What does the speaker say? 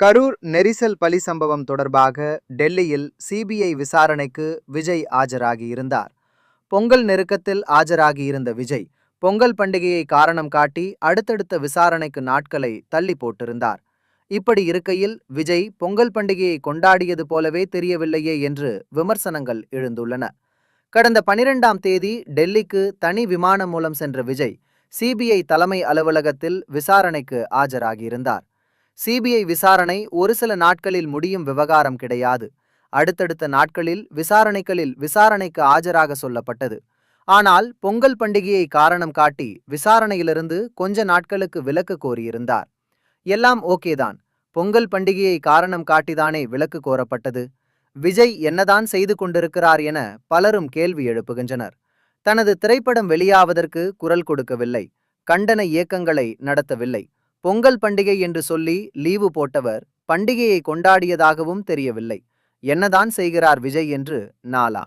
கரூர் நெரிசல் பலி சம்பவம் தொடர்பாக டெல்லியில் சிபிஐ விசாரணைக்கு விஜய் ஆஜராகியிருந்தார். பொங்கல் நெருக்கத்தில் ஆஜராகியிருந்த விஜய் பொங்கல் பண்டிகையை காரணம் காட்டி அடுத்தடுத்த விசாரணைக்கு நாட்களை தள்ளி போட்டிருந்தார். இப்படி இருக்கையில் விஜய் பொங்கல் பண்டிகையை கொண்டாடியது போலவே தெரியவில்லையே என்று விமர்சனங்கள் எழுந்துள்ளன. கடந்த பனிரெண்டாம் தேதி டெல்லிக்கு தனி விமானம் மூலம் சென்ற விஜய் சிபிஐ தலைமை அலுவலகத்தில் விசாரணைக்கு ஆஜராகியிருந்தார். சிபிஐ விசாரணை ஒரு சில நாட்களில் முடியும் விவகாரம் கிடையாது. அடுத்தடுத்த நாட்களில் விசாரணைகளில் விசாரணைக்கு ஆஜராக சொல்லப்பட்டது. ஆனால் பொங்கல் பண்டிகையை காரணம் காட்டி விசாரணையிலிருந்து கொஞ்ச நாட்களுக்கு விலக்கு கோரியிருந்தார். எல்லாம் ஓகேதான் பொங்கல் பண்டிகையை காரணம் காட்டிதானே விலக்கு கோரப்பட்டது. விஜய் என்னதான் செய்து கொண்டிருக்கிறார் என பலரும் கேள்வி எழுப்புகின்றனர். தனது திரைப்படம் வெளியாவதற்கு குரல் கொடுக்கவில்லை. கண்டன இயக்கங்களை நடத்தவில்லை. பொங்கல் பண்டிகை என்று சொல்லி லீவு போட்டவர் பண்டிகையை கொண்டாடியதாகவும் தெரியவில்லை. என்னதான் செய்கிறார் விஜய் என்று நாலா